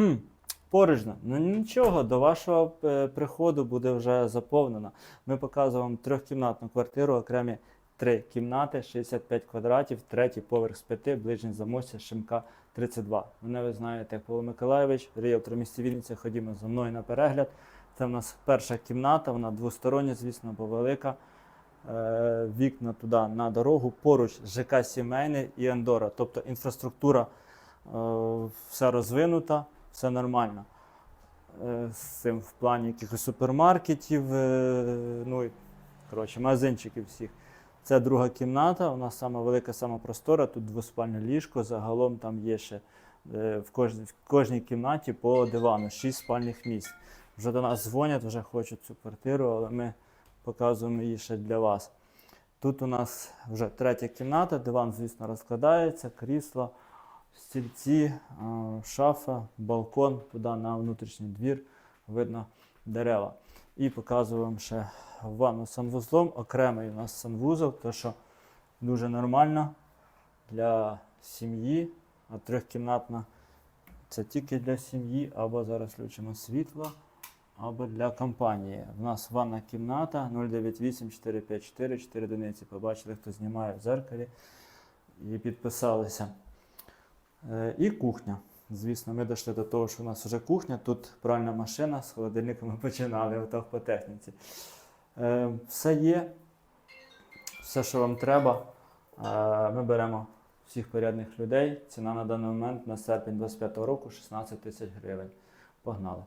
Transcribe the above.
Хм, порожньо. Ну нічого, до вашого е, приходу буде вже заповнена. Ми показуємо трьохкімнатну квартиру, окремі три кімнати, 65 квадратів, третій поверх з п'яти, ближнє замостя, Шимка 32. Мене ви знаєте, як Павло Миколайович, ріелтор місті Вінниця, ходімо за мною на перегляд. Це в нас перша кімната, вона двостороння, звісно, бо велика. Е, Вікна туди на дорогу, поруч ЖК сімейний і Андора. Тобто інфраструктура е, все розвинута, все нормально. Е, З цим в плані якихось супермаркетів, е, ну і коротше, магазинчиків всіх. Це друга кімната, вона сама велика, сама простора, тут двоспальне ліжко. Загалом там є ще е, в кожній, в кожній кімнаті по дивану, шість спальних місць. Вже до нас дзвонять, вже хочуть цю квартиру, але ми показуємо її ще для вас. Тут у нас вже третя кімната, диван, звісно, розкладається, крісло, стільці, шафа, балкон, туди на внутрішній двір видно дерева. І показуємо ще ванну з санвузлом. Окремий у нас санвузол, то що дуже нормально для сім'ї, а трьохкімнатна це тільки для сім'ї, або зараз включимо світло, або для компанії. У нас ванна кімната 098 454 4 одиниці. Побачили, хто знімає в зеркалі і підписалися. Е, І кухня. Звісно, ми дійшли до того, що у нас вже кухня. Тут пральна машина з холодильниками починали, отак по техніці. Е, Все є, все, що вам треба. Е, Ми беремо всіх порядних людей. Ціна на даний момент на серпень 25 року 16 тисяч гривень. Погнали.